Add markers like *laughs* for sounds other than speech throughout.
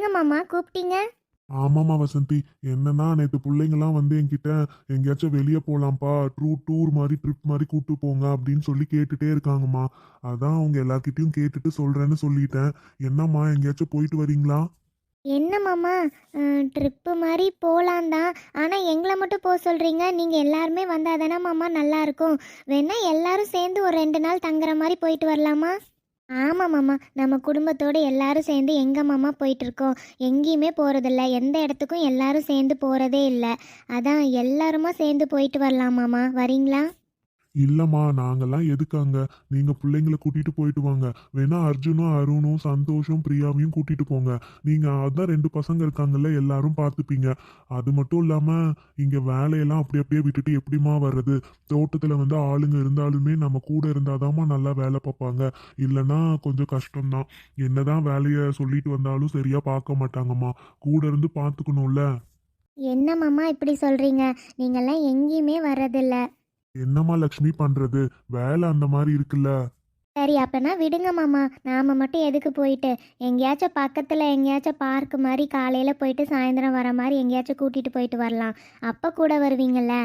சொல்லுங்க மாமா கூப்பிட்டீங்க? ஆமாமா வசந்தி. என்னன்னா நேற்று பிள்ளைங்கலாம் வந்து என்கிட்ட எங்கேயாச்சும் வெளியே போகலாம்ப்பா ட்ரூ டூர் மாதிரி ட்ரிப் மாதிரி கூட்டு போங்க அப்படின்னு சொல்லி கேட்டுட்டே இருக்காங்கம்மா. அதான் அவங்க எல்லார்கிட்டயும் கேட்டுட்டு சொல்றேன்னு சொல்லிட்டேன். என்னம்மா எங்கேயாச்சும் போயிட்டு வரீங்களா? என்ன மாமா ட்ரிப்பு மாதிரி போகலாம் தான். ஆனால் எங்களை மட்டும் போக சொல்கிறீங்க நீங்கள் எல்லாருமே வந்தால் தானே மாமா நல்லாயிருக்கும் வேணா எல்லாரும் சேர்ந்து ஒரு ரெண்டு நாள் தங்குற மாதிரி போயிட்டு வரலாமா? ஆமாம் மாமா நம்ம குடும்பத்தோடு எல்லாரும் சேர்ந்து எங்கே மாமா போயிட்டுருக்கோம். எங்கேயுமே போகிறதில்ல எந்த இடத்துக்கும் எல்லாரும் சேர்ந்து போகிறதே இல்லை. அதான் எல்லாருமா சேர்ந்து போயிட்டு வரலாம் மாமா. வரீங்களா? இல்லைம்மா நாங்கெல்லாம் எதுக்காங்க? நீங்கள் பிள்ளைங்கள கூட்டிகிட்டு போயிட்டு வாங்க. வேணா அர்ஜுனும் அருணும் சந்தோஷும் பிரியாவையும் கூட்டிகிட்டு போங்க. நீங்கள் அதான் ரெண்டு பசங்க இருக்காங்கல்ல எல்லாரும் பார்த்துப்பீங்க. அது மட்டும் இல்லாமல் இங்கே வேலையெல்லாம் அப்படி அப்படியே விட்டுட்டு எப்படிம்மா வர்றது? தோட்டத்தில் வந்து ஆளுங்க இருந்தாலுமே நம்ம கூட இருந்தாதாம்மா நல்லா வேலை பார்ப்பாங்க. இல்லைன்னா கொஞ்சம் கஷ்டம்தான். என்னதான் வேலையை சொல்லிட்டு வந்தாலும் சரியாக பார்க்க மாட்டாங்கம்மா. கூட இருந்து பார்த்துக்கணும்ல. என்ன மாமா இப்படி சொல்கிறீங்க நீங்கள்லாம் எங்கேயுமே வர்றதில்லை. என்னம்மா லக்ஷ்மி பண்றது? வேலை அந்த மாதிரி இருக்குல்ல. சரி அப்பனா விடுங்க மாமா. நாம மட்டும் எதுக்கு போயிட்டு? எங்கேயாச்சும் பக்கத்தில் எங்கேயாச்சும் பார்க் மாதிரி காலையில் போயிட்டு சாயந்தரம் வர மாதிரி எங்கேயாச்சும் கூட்டிகிட்டு போயிட்டு வரலாம். அப்போ கூட வருவீங்கள்ல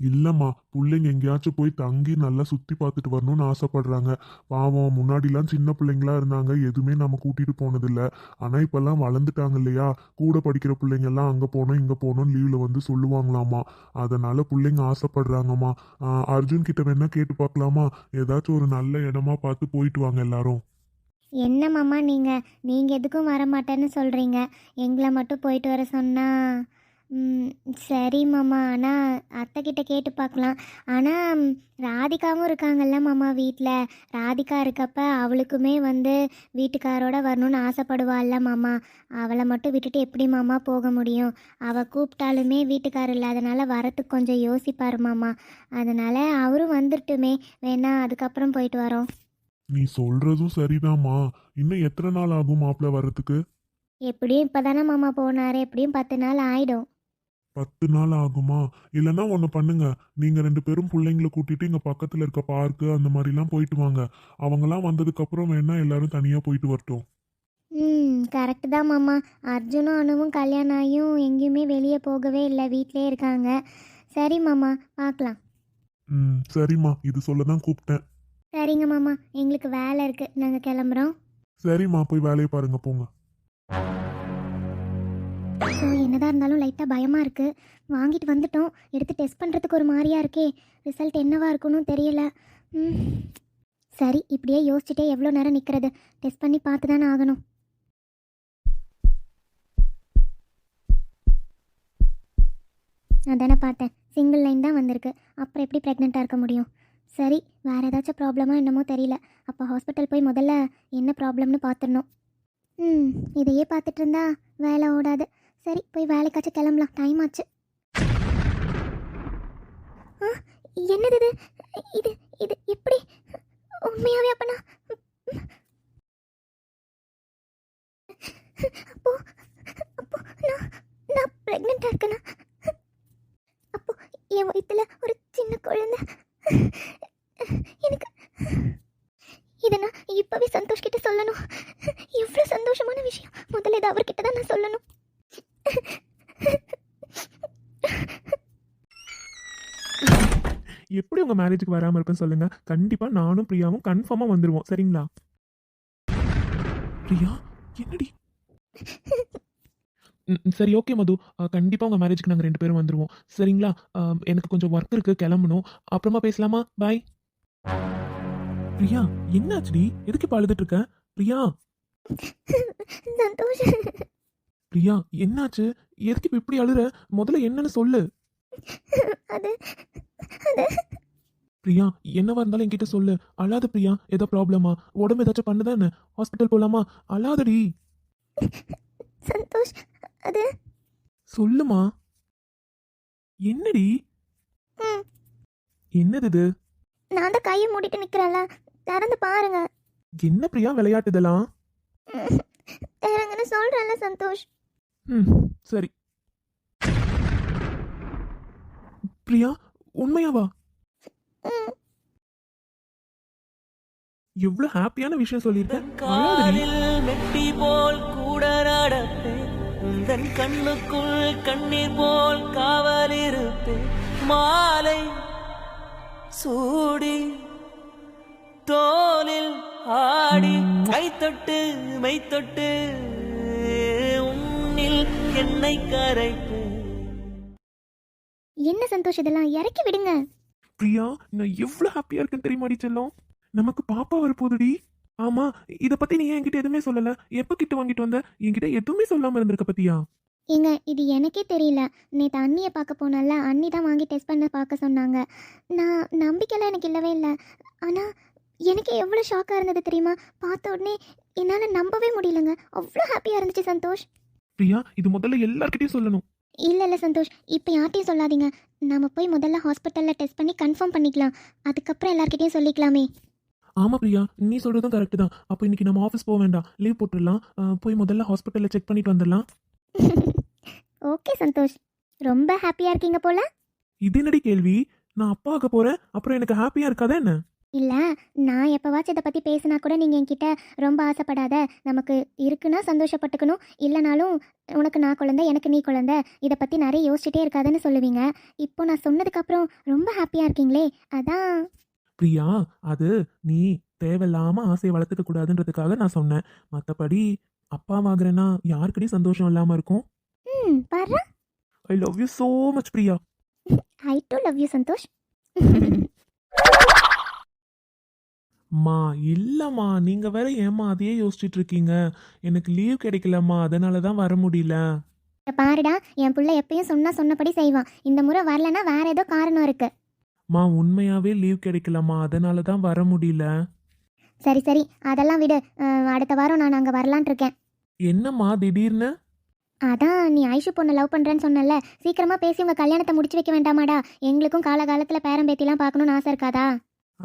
இல்லம்மா பிள்ளைங்க எங்கேயாச்சும் போய் தங்கி நல்லா சுத்தி பார்த்துட்டு வரணும்னு ஆசைப்படுறாங்க. பாவம் முன்னாடிலாம் சின்ன பிள்ளைங்களா இருந்தாங்க எதுவுமே நம்ம கூட்டிட்டு போனதில்ல. ஆனா இப்பெல்லாம் வளர்ந்துட்டாங்க இல்லையா? கூட படிக்கிற பிள்ளைங்க எல்லாம் அங்க போனோம் இங்க போனோம் லீவ்ல வந்து சொல்லுவாங்களாமா அதனால பிள்ளைங்க ஆசைப்படுறாங்கம்மா. அர்ஜுன் கிட்ட வேணா கேட்டு பார்க்கலாமா? ஏதாச்சும் ஒரு நல்ல இடமா பார்த்து போயிட்டு வாங்க எல்லாரும். என்ன மாமா நீங்கள் நீங்கள் எதுக்கும் வர மாட்டேன்னு சொல்கிறீங்க எங்களை மட்டும் போயிட்டு வர சொன்னால் சரி மாமா. ஆனால் அத்தை கிட்ட பார்க்கலாம் ஆனால் ராதிகாவும் இருக்காங்கல்ல மாமா வீட்டில் ராதிகா இருக்கப்ப அவளுக்குமே வந்து வீட்டுக்காரோட வரணும்னு ஆசைப்படுவாள்ல மாமா. அவளை மட்டும் விட்டுட்டு எப்படி மாமா போக முடியும்? அவள் கூப்பிட்டாலுமே வீட்டுக்காரர் இல்லாதனால வரத்துக்கு கொஞ்சம் யோசிப்பார் மாமா. அதனால் அவரும் வந்துட்டுமே. வேணா அதுக்கப்புறம் போயிட்டு வரோம். நீ சொல்றதும் சரிதாம்மா. இன்னும் எத்தனை நாள் ஆகும் மாப்பிள்ள வர்றதுக்கு? எப்படியும் இப்போ தானே மாமா போனார். எப்படியும் பத்து நாள் ஆயிடும். பத்து நாள் ஆகுமா? இல்லைன்னா ஒன்று பண்ணுங்க. நீங்கள் ரெண்டு பேரும் பிள்ளைங்களை கூட்டிட்டு இங்கே பக்கத்தில் இருக்க பார்க்கு அந்த மாதிரிலாம் போயிட்டு வாங்க. அவங்கெல்லாம் வந்ததுக்கப்புறம் வேணா எல்லாரும் தனியாக போயிட்டு வரட்டும். ம் கரெக்டு தான் மாமா. அர்ஜுனும் அனுவும் கல்யாணம் ஆகியும் எங்கேயுமே வெளியே போகவே இல்லை. வீட்டிலே இருக்காங்க. சரி மாமா பார்க்கலாம். ம் சரிம்மா. இது சொல்ல தான் கூப்பிட்டேன். சரிங்க மாமா. எங்களுக்கு வேலை இருக்குது நாங்கள் கிளம்புறோம். சரிம்மா. போய் வேலையை பாருங்க. போங்க. ஸோ என்னதான் இருந்தாலும் லைட்டாக பயமாக இருக்குது வாங்கிட்டு வந்துட்டோம். எடுத்து டெஸ்ட் பண்ணுறதுக்கு ஒரு மாதிரியாக இருக்கே. ரிசல்ட் என்னவாக இருக்குன்னு தெரியல. சரி இப்படியே யோசிச்சுட்டே எவ்வளோ நேரம் நிற்கிறது டெஸ்ட் பண்ணி பார்த்து தானே ஆகணும். அதானே பார்த்தேன். சிங்கிள் லைன் தான் வந்திருக்கு. அப்புறம் எப்படி ப்ரெக்னெண்ட்டாக இருக்க முடியும்? சரி வேறு ஏதாச்சும் ப்ராப்ளமாக என்னமோ தெரியல. அப்போ ஹாஸ்பிட்டல் போய் முதல்ல என்ன ப்ராப்ளம்னு பார்த்துடணும். ம் இதையே பார்த்துட்டு இருந்தா வேலை ஓடாது. சரி போய் வேலைக்காச்சும் கிளம்பலாம். டைம் ஆச்சு. ஆ, என்னது இது? இது இது எப்படி? உண்மையாவே அப்பனா? அப்போ அப்போ நான் நான் ப்ரெக்னெண்ட்டாக இருக்கேனா? அப்போ என் வயிற்றுல ஒரு சின்ன குழந்தை. எனக்கு இதை நான் இப்போவே சந்தோஷ் கிட்ட சொல்லணும். எவ்வளோ சந்தோஷமான விஷயம். முதல்ல இதை அவர்கிட்ட தான் நான் சொல்லணும். எப்படி உங்க மேரேஜுக்கு வராம இருப்பேன்னு சொல்லுங்க. கண்டிப்பா நானும் பிரியாவும் கன்ஃபார்மா வந்துருவோம். சரிங்களா? பிரியா என்னடி? ம், சரி ஓகே மது. கண்டிப்பாக கண்டிப்பா உங்க மேரேஜுக்கு நாங்க ரெண்டு பேரும் வந்துருவோம். சரிங்களா? எனக்கு கொஞ்சம் ஒர்க் இருக்கு கிளம்பணும். அப்புறமா பேசலாமா? பாய் பிரியா என்னாச்சுடி? எதுக்கு இப்ப அழுதுட்டு இருக்க? பிரியா. சந்தோஷம். பிரியா என்னாச்சு? எதுக்கு இப்ப இப்படி அழுற? முதல்ல என்னன்னு சொல்லு. அது அது. பிரியா என்னவா இருந்தாலும் என்கிட்ட சொல்லு. அழாத பிரியா ஏதோ ப்ராப்ளமா உடம்பு ஏதாச்சும் பண்ணுதானே? ஹாஸ்பிட்டல் போலாமா? அழாதடி. சந்தோஷ் அது. சொல்லுமா. என்னடி? என்னது இது? நான் தான் கையை மூடிட்டு நிக்கிறேன்ல. திறந்து பாருங்க. என்ன பிரியா விளையாட்டு இதெல்லாம்? ம், திறங்கன்னு சொல்றேன்ல சந்தோஷ். ம் சரி. பிரியா உண்மையாவா? எவ்வளவு ஹாப்பியான விஷயம் சொல்லியிருக்க? அழாதடி காலில் மெட்டி போல் கூட நட உந்தன் கண்ணுக்குள் கண்ணீர் போல் காவலிருப்பேன் மாலை சூடி தோலில் ஆடி கைத்தொட்டு உன்னில் என்னை கரைப்பேன் என்ன சந்தோஷ் இதெல்லாம்? இறக்கி விடுங்க. பிரியா நான் எவ்வளவு ஹாப்பியா இருக்கேன் தெரியுமாடி செல்லம்? நமக்கு பாப்பா வரப்போகுதுடி. ஆமா இத பத்தி நீ என்கிட்ட எதுவுமே சொல்லல? எப்ப கிட்ட வாங்கிட்டு வந்த? என்கிட்ட எதுவுமே சொல்லாம இருந்திருக்க பத்தியா? ஏங்க இது எனக்கே தெரியல. நேற்று அண்ணியை பார்க்க போனல அண்ணி தான் வாங்கி டெஸ்ட் பண்ண பார்க்க சொன்னாங்க. நான் நம்பிக்கைலாம் எனக்கு இல்லவே இல்லை. ஆனால் எனக்கு எவ்வளோ ஷாக்காக இருந்தது தெரியுமா? பார்த்த உடனே என்னால் நம்பவே முடியலங்க. அவ்வளோ ஹாப்பியாக இருந்துச்சு சந்தோஷ். பிரியா இது முதல்ல எல்லார்கிட்டயும் சொல்லணும். இல்லை இல்லை சந்தோஷ் இப்போ யார்ட்டையும் சொல்லாதீங்க. நம்ம போய் முதல்ல ஹாஸ்பிட்டலில் டெஸ்ட் பண்ணி கன்ஃபார்ம் பண்ணிக்கலாம். அதுக்கப்புறம் எல்லார்கிட்டயும் சொல்லிக்கலாமே. ஆமா பிரியா நீ சொல்றதும் கரெக்ட் தான். அப்போ இன்னைக்கு நம்ம ஆஃபீஸ் போக வேண்டாம். லீவ் போட்டுடலாம். போய் முதல்ல ஹாஸ்பிட்டல்ல செக் பண்ணிட்டு வந்துடலாம். *laughs* ஓகே சந்தோஷ். ரொம்ப ஹாப்பியாக இருக்கீங்க போல? இது என்னடி கேள்வி? நான் அப்பா ஆக போறேன் அப்புறம் எனக்கு ஹாப்பியா இருக்காதா என்ன? இல்லை நான் எப்போவாச்சும் இதை பற்றி பேசினா கூட நீங்கள் என்கிட்ட ரொம்ப ஆசைப்படாத நமக்கு இருக்குன்னா சந்தோஷப்பட்டுக்கணும். இல்லைனாலும் உனக்கு நான் குழந்தை எனக்கு நீ குழந்தை இதை பற்றி நிறைய யோசிச்சுட்டே இருக்காதுன்னு சொல்லுவீங்க. இப்போ நான் சொன்னதுக்கப்புறம் ரொம்ப ஹாப்பியாக இருக்கீங்களே அதான். பிரியா அது நீ தேவையில்லாம ஆசையை வளர்த்துக்க கூடாதுன்றதுக்காக நான் சொன்னேன். மற்றபடி அப்பாவாகிறேன்னா யாருக்கிட்டையும் சந்தோஷம் இல்லாம இருக்கும். ம் பாரு I love you so much Priya. I do love you Santhosh. *laughs* மா இல்லம்மா நீங்க வேற ஏம்மா அதையே யோசிச்சுட்டு இருக்கீங்க எனக்கு லீவ் கிடைக்கலம்மா அதனால தான் வர முடியல. பாருடா என் புள்ள எப்பயும் சொன்னா சொன்னபடி செய்வான் இந்த முறை வரலன்னா வேற ஏதோ காரணம் இருக்கு. மா உண்மையாவே லீவ் கிடைக்கலம்மா அதனால தான் வர முடியல. சரி சரி அதெல்லாம் விடு. அஹ், அடுத்த வாரம் நான் அங்கே வரலான் இருக்கேன். என்னம்மா திடீர்னு? அதான் நீ ஐஷு பொண்ணை லவ் பண்ணுறேன்னு சொன்னல சீக்கிரமா பேசி உங்கள் கல்யாணத்தை முடிச்சு வைக்க வேண்டாமாடா. எங்களுக்கும் காலகாலத்தில் பேரம்பேத்திலாம் பார்க்கணும்னு ஆசை இருக்காதா?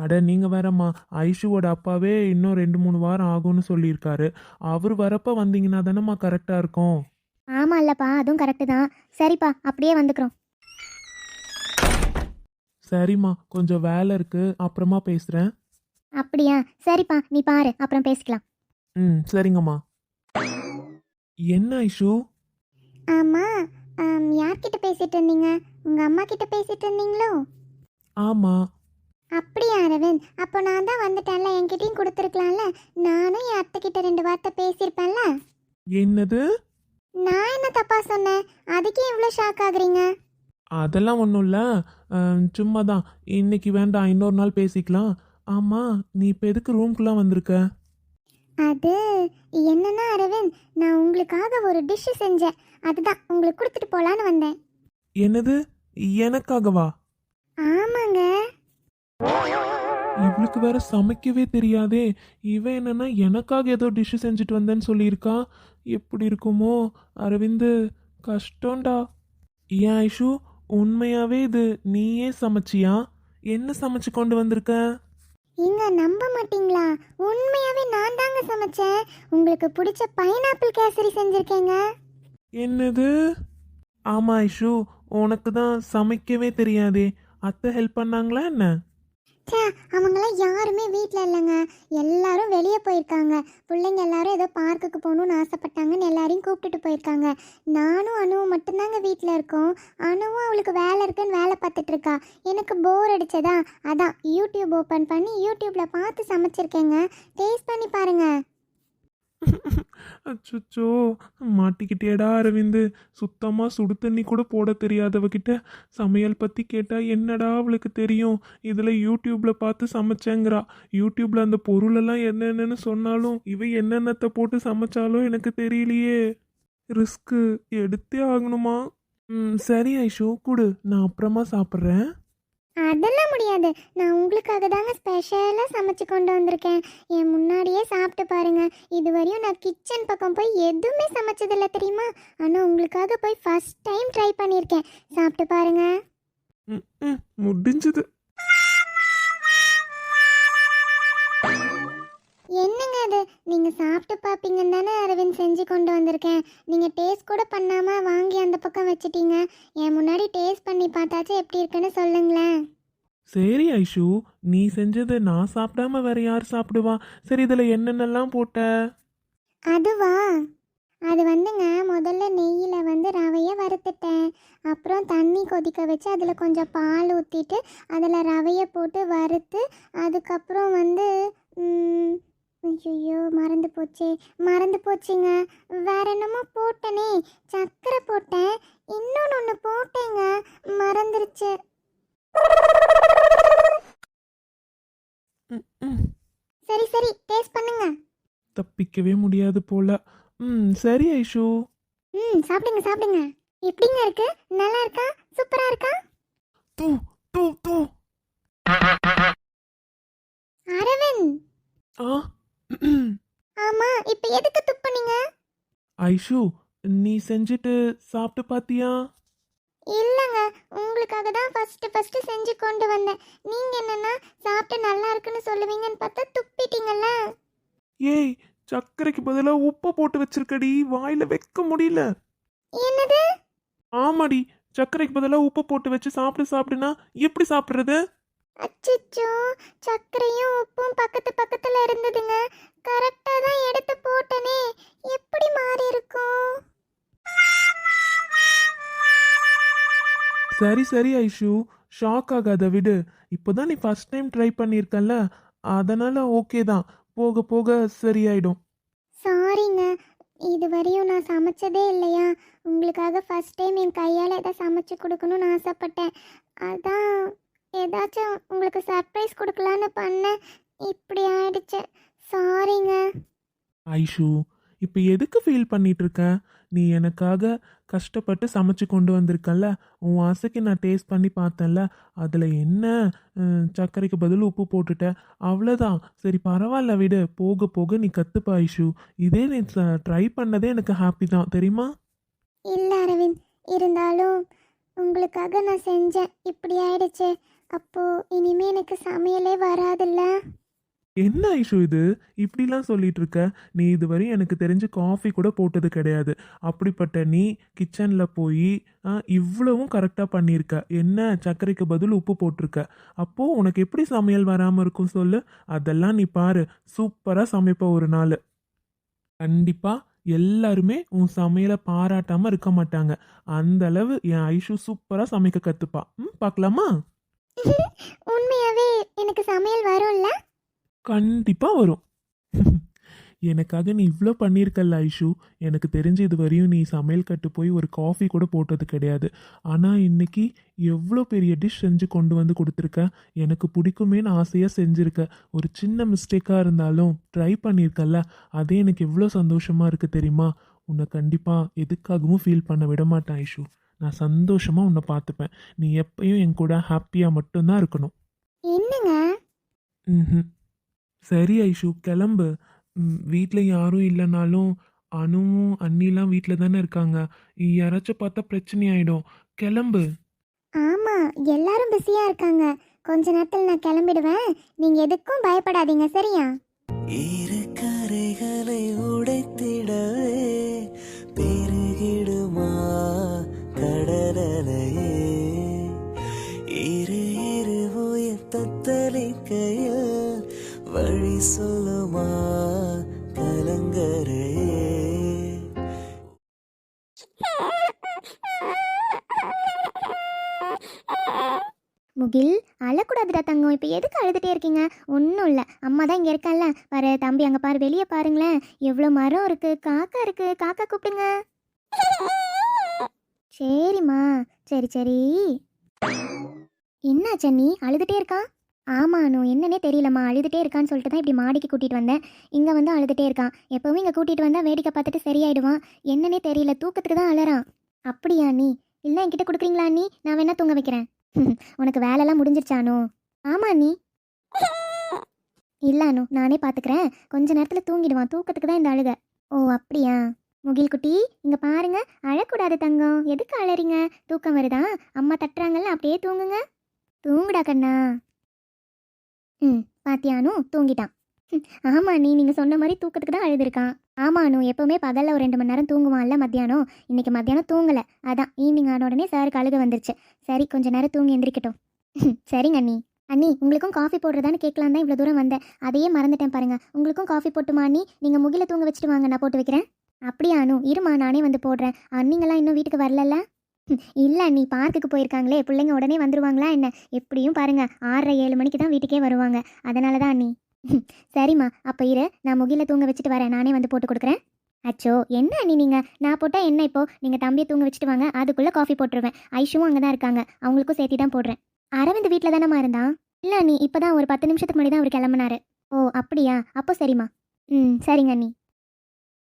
அட நீங்க வேறம்மா. ஐஷுவோட அப்பாவே இன்னும் ரெண்டு மூணு வாரம் ஆகும்னு சொல்லியிருக்காரு. அவர் வரப்ப வந்தீங்கன்னா தானம்மா கரெக்டா இருக்கும். ஆமாம் இல்லைப்பா அதுவும் கரெக்டு தான். சரிப்பா அப்படியே வந்துக்கிறோம். சரிம்மா கொஞ்சம் வேலை இருக்கு. அப்புறமா பேசுறேன். அப்படியா? சரிப்பா நீ பாரு அப்புறம் பேசிக்கலாம். ம் சரிங்கம்மா. என்ன ஐஷு? ஆமாம் யார்கிட்ட பேசிட்டு இருந்தீங்க? உங்கள் அம்மா கிட்ட பேசிட்டு இருந்தீங்களோ? ஆமா. அப்படியா அரவிந்த்? அப்போ நான் தான் வந்துட்டேன்ல என்கிட்டயும் கொடுத்துருக்கலாம்ல. நானும் என் அத்தை கிட்ட ரெண்டு வார்த்தை பேசியிருப்பேன்ல. என்னது? நான் என்ன தப்பா சொன்னேன்? அதுக்கே இவ்வளோ ஷாக் ஆகுறீங்க? அதெல்லாம் ஒன்றும் இல்லை சும்மா தான் இன்னைக்கு வேண்டாம் இன்னொரு நாள் பேசிக்கலாம். ஆமா நீ இப்போ எதுக்கு ரூம்குலாம் வந்திருக்க? அது என்னன்னா அரவிந்த் நான் உங்களுக்காக ஒரு டிஷ் செஞ்சேன். அதுதான் உங்களுக்கு கொடுத்துட்டு போலான்னு வந்தேன். என்னது? எனக்காகவா? ஆமாங்க. இவளுக்கு வேற சமைக்கவே தெரியாதே. இவன் என்னன்னா எனக்காக ஏதோ டிஷ் செஞ்சுட்டு வந்தேன்னு சொல்லியிருக்கா. எப்படி இருக்குமோ அரவிந்து கஷ்டம்டா. ஏன் ஐஷு உண்மையாவே இது நீயே சமைச்சியா? என்ன சமைச்சு கொண்டு வந்திருக்க? இங்க நம்ப மாட்டீங்களா? உண்மையாவே நான் தாங்க சமைச்சேன். உங்களுக்கு பிடிச்ச பைனாப்பிள் கேசரி செஞ்சிருக்கேங்க. என்னது? ஆமா ஐஷு உனக்கு தான் சமைக்கவே தெரியாதே. அத்தை ஹெல்ப் பண்ணாங்களா என்ன? ச்சே அவங்களாம் யாருமே வீட்டில் இல்லைங்க. எல்லாரும் வெளியே போயிருக்காங்க. பிள்ளைங்க எல்லாரும் ஏதோ பார்க்குக்கு போகணும்னு ஆசைப்பட்டாங்கன்னு எல்லாரையும் கூப்பிட்டுட்டு போயிருக்காங்க. நானும் அணுவும் மட்டும்தாங்க வீட்டில் இருக்கோம். அணுவும் அவளுக்கு வேலை இருக்குன்னு வேலை பார்த்துட்டு இருக்கா எனக்கு போர் அடிச்சதா? அதான் யூடியூப் ஓப்பன் பண்ணி யூடியூப்பில் பார்த்து சமைச்சிருக்கேங்க. டேஸ்ட் பண்ணி பாருங்கள் அச்சோ மாட்டிக்கிட்டேடா அரவிந்து. சுத்தமாக சுடு தண்ணி கூட போட தெரியாதவகிட்ட சமையல் பற்றி கேட்டால் என்னடா அவளுக்கு தெரியும்? இதில் யூடியூப்பில் பார்த்து சமைச்சேங்கிறா. யூடியூப்பில் அந்த பொருளெல்லாம் என்னென்னு சொன்னாலும் இவை என்னென்னத்தை போட்டு சமைச்சாலும் எனக்கு தெரியலையே. ரிஸ்க்கு எடுத்தே ஆகணுமா? ம் சரி ஐஷோ கொடு. நான் அப்புறமா சாப்பிட்றேன். அதெல்லாம் முடியாது. நான் உங்களுக்காக தாங்க ஸ்பெஷலாக சமைச்சு கொண்டு வந்திருக்கேன். என் முன்னாடியே சாப்பிட்டு பாருங்க. இதுவரையும் நான் கிச்சன் பக்கம் போய் எதுவுமே சமைச்சதில்ல தெரியுமா? ஆனால் உங்களுக்காக போய் ஃபர்ஸ்ட் டைம் ட்ரை பண்ணியிருக்கேன். சாப்பிட்டு பாருங்க. முடிஞ்சது. அது நீங்கள் சாப்பிட்டு பார்ப்பீங்கன்னு தானே அரவிந்த் செஞ்சு கொண்டு வந்திருக்கேன். நீங்கள் டேஸ்ட் கூட பண்ணாமல் வாங்கி அந்த பக்கம் வச்சிட்டீங்க. என் முன்னாடி டேஸ்ட் பண்ணி பார்த்தாச்சும் எப்படி இருக்குன்னு சொல்லுங்களேன். சரி ஐஷு. நீ செஞ்சதை நான் சாப்பிடாம வேற யார் சாப்பிடுவா? சரி இதுல என்னென்னலாம் போட்ட? அதுவா? அது வந்துங்க முதல்ல நெய்யில் வந்து ரவையை வறுத்துட்டேன். அப்புறம் தண்ணி கொதிக்க வச்சு அதில் கொஞ்சம் பால் ஊற்றிட்டு அதில் ரவையை போட்டு வறுத்து அதுக்கப்புறம் வந்து ஐயோ மறந்து போச்சே மறந்து போச்சுங்க. வேற என்னமோ போட்டனே சர்க்கரை போட்டேன் இன்னொன்று ஒன்று போட்டேங்க மறந்துருச்சு. சரி சரி டேஸ்ட் பண்ணுங்க. தப்பிக்கவே முடியாது போல. ம் சரி ஐஷு. ம் சாப்பிடுங்க சாப்பிடுங்க. எப்படிங்க இருக்கு? நல்லா இருக்கா? சூப்பரா இருக்கா? தூ தூ தூ. அரவிந்த். ஆ? ஆமா இப்போ எதுக்கு துப்புனீங்க ஐஷு நீ செஞ்சுட்டு சாப்பிட்டு பாத்தியா? இல்லைங்க உங்களுக்காக தான் ஃபர்ஸ்ட் ஃபர்ஸ்ட் செஞ்சு கொண்டு வந்தேன். நீங்க என்னன்னா சாப்பிட்டு நல்லா இருக்குன்னு சொல்லுவீங்கன்னு பார்த்தா துப்பிட்டீங்கல்ல? ஏய் சர்க்கரைக்கு பதிலாக உப்பை போட்டு வச்சிருக்கடி வாயில வைக்க முடியல. என்னது? ஆமாடி சர்க்கரைக்கு பதிலாக உப்பை போட்டு வச்சு சாப்பிடு சாப்பிடுனா எப்படி சாப்பிட்றது? அச்சச்சோ சர்க்கரையும் உப்பும் பக்கத்து பக்கத்துல இருந்ததுங்க. கரெக்டா தான் எடுத்து போட்டனே. எப்படி மாறி இருக்கும்? சரி சரி ஐஷு. ஷாக் ஆகாத விடு. இப்போதான் நீ ஃபர்ஸ்ட் டைம் ட்ரை பண்ணியிருக்கல்ல. அதனால ஓகே தான். போக போக சரியாயிடும். சாரிங்க இது வரையும் நான் சமைச்சதே இல்லையா? உங்களுக்காக ஃபர்ஸ்ட் டைம் என் கையால் எதை சமைச்சு கொடுக்கணும்னு ஆசைப்பட்டேன். அதான் ஏதாச்சும் உங்களுக்கு சர்ப்ரைஸ் கொடுக்கலான்னு பண்ணேன். இப்படி ஆயிடுச்சு. சாரிங்க ஐஷு இப்போ எதுக்கு ஃபீல் பண்ணிட்டு இருக்க நீ எனக்காக கஷ்டப்பட்டு சமைச்சு கொண்டு வந்திருக்கல்ல. உன் ஆசைக்கு நான் டேஸ்ட் பண்ணி பார்த்தேன்ல. அதில் என்ன சர்க்கரைக்கு பதில் உப்பு போட்டுட்ட? அவ்வளோதான் சரி பரவாயில்ல விடு. போக போக நீ கற்றுப்ப ஐஷு. இதே நீ ட்ரை பண்ணதே எனக்கு ஹாப்பி தான். தெரியுமா? இல்லை அரவிந்த். இருந்தாலும் உங்களுக்காக நான் செஞ்சேன். இப்படி ஆயிடுச்சு. அப்போ இனிமே எனக்கு சமையலே வராதுல்ல? என்ன ஐஷு இது? இப்படிலாம் சொல்லிட்டு இருக்க நீ இதுவரை எனக்கு தெரிஞ்சு காஃபி கூட போட்டது கிடையாது. அப்படிப்பட்ட நீ கிச்சனில் போய் இவ்வளவும் கரெக்டாக பண்ணியிருக்க. என்ன சர்க்கரைக்கு பதில் உப்பு போட்டிருக்க? அப்போது உனக்கு எப்படி சமையல் வராமல் இருக்கும் சொல்லு? அதெல்லாம் நீ பாரு. சூப்பராக சமைப்ப ஒரு நாள். கண்டிப்பாக எல்லாருமே உன் சமையலை பாராட்டாமல் இருக்க மாட்டாங்க. அந்த அளவு என் ஐஷு சூப்பராக சமைக்க கற்றுப்பா ம் பார்க்கலாமா *laughs* உண்மையாவே எனக்கு சமையல் வரும்ல? கண்டிப்பா வரும். *laughs* எனக்காக நீ இவ்வளோ பண்ணியிருக்கல்ல ஐஷு. எனக்கு தெரிஞ்சு இது வரையும் நீ சமையல் கட்டு போய் ஒரு காஃபி கூட போட்டது கிடையாது. ஆனால் இன்னைக்கு எவ்வளோ பெரிய டிஷ் செஞ்சு கொண்டு வந்து கொடுத்துருக்க? எனக்கு பிடிக்குமேன்னு ஆசையாக செஞ்சுருக்க. ஒரு சின்ன மிஸ்டேக்காக இருந்தாலும் ட்ரை பண்ணியிருக்கல்ல? அதே எனக்கு எவ்வளோ சந்தோஷமாக இருக்குது தெரியுமா? உன்னை கண்டிப்பாக எதுக்காகவும் ஃபீல் பண்ண விட மாட்டேன் ஐஷு. நான் சந்தோஷமாக உன்னை பார்த்துப்பேன். நீ எப்பயும் என் கூட ஹாப்பியாக மட்டும்தான் இருக்கணும். என்னங்க? ம்ஹும். சரி ஐஷு கிளம்பு. வீட்டில் யாரும் இல்லைனாலும் அணுவும் அண்ணிலாம் வீட்டில் தானே இருக்காங்க. யாராச்சும் பார்த்தா பிரச்சனை ஆயிடும். கிளம்பு. ஆமா எல்லாரும் பிஸியா இருக்காங்க. கொஞ்ச நேரத்தில் நான் கிளம்பிடுவேன். நீங்க எதுக்கும் பயப்படாதீங்க சரியா? சொல்லுமா கலங்கரே. முகில் அழக்கூடாதுடா தங்கம். இப்போ எதுக்கு அழுதுகிட்டே இருக்கீங்க? ஒன்றும் இல்லை. அம்மா தான் இங்கே இருக்கல்ல பாரு தம்பி அங்கே பாரு வெளியே பாருங்களேன். எவ்வளோ மரம் இருக்குது காக்கா இருக்குது காக்கா கூப்பிடுங்க. சரிம்மா. சரி சரி. என்ன சென்னி அழுதுகிட்டே இருக்கா? ஆமா அனு. என்னன்னே தெரியலம்மா. அழுதுகிட்டே இருக்கான்னு சொல்லிட்டு தான் இப்படி மாடிக்கு கூட்டிகிட்டு வந்தேன். இங்கே வந்து அழுதுகிட்டே இருக்கான். எப்போவும் இங்கே கூட்டிகிட்டு வந்தால் வேடிக்கை பார்த்துட்டு சரியாயிடுவான். என்னன்னே தெரியல. தூக்கத்துக்கு தான் அழறான் அப்படியா நீ இல்லை என்கிட்ட கொடுக்குறீங்களா நீ நான் வேணா தூங்க வைக்கிறேன். *laughs* உனக்கு வேலைலாம் முடிஞ்சிருச்சானோ ஆமா நீ இல்லை அனு. நானே பார்த்துக்கிறேன் கொஞ்ச நேரத்தில் தூங்கிடுவான். தூக்கத்துக்கு தான் இந்த அழுக. ஓ அப்படியா? முகில் குட்டி இங்கே பாருங்க. அழக்கூடாது தங்கம். எதுக்கு அழறீங்க தூக்கம் வருதா? அம்மா தட்டுறாங்கல்ல அப்படியே தூங்குங்க. தூங்குடா கண்ணா. ம் பாத்தியானும் தூங்கிட்டான். ஆமா நீ நீங்க சொன்ன மாதிரி தூக்கத்துக்கு தான் அழுதுருக்கான். ஆமா அனு எப்பவுமே பகல்ல ஒரு ரெண்டு மணி நேரம் தூங்குவான்ல மத்தியானம். இன்னைக்கு மத்தியானம் தூங்கல. அதான் ஈவினிங் ஆன உடனே சாருக்கு அழுக வந்துருச்சு. சரி கொஞ்ச நேரம் தூங்கி எந்திரிக்கட்டும். சரிங்க அண்ணி. அண்ணி உங்களுக்கும் காஃபி போடுறதான்னு கேட்கலாம் தான் இவ்வளோ தூரம் வந்தேன். அதையே மறந்துட்டேன் பாருங்க. உங்களுக்கும் காஃபி போட்டுமா அண்ணி? நீங்கள் முகில தூங்க வச்சுட்டு வாங்க நான் போட்டு வைக்கிறேன். அப்படியா அனு? இருமா நானே வந்து போடுறேன். அண்ணிங்கெல்லாம் இன்னும் வீட்டுக்கு வரலல்ல? இல்லை நீ பார்க்குக்கு போயிருக்காங்களே பிள்ளைங்க உடனே வந்துருவாங்களா என்ன? எப்படியும் பாருங்க ஆறரை ஏழு மணிக்கு தான் வீட்டுக்கே வருவாங்க. அதனால தான் நீ. சரிம்மா அப்போ இரு நான் முகில தூங்க வச்சுட்டு வரேன் நானே வந்து போட்டு கொடுக்குறேன். அச்சோ என்ன அண்ணி நீங்கள் நான் போட்டால் என்ன இப்போ? நீங்கள் தம்பியை தூங்க வச்சுட்டு வாங்க அதுக்குள்ளே காஃபி போட்டுருவேன். ஐஷுவும் அங்கே தான் இருக்காங்க அவங்களுக்கும் சேர்த்தி தான் போடுறேன். அரவிந்த் வீட்டில் தானேம்மா இருந்தான்? இல்லை அண்ணி இப்போ தான் ஒரு பத்து நிமிஷத்துக்கு முன்னாடி தான் அவர் கிளம்புனாரு. ஓ அப்படியா? அப்போ சரிம்மா. ம் சரிங்க அண்ணி.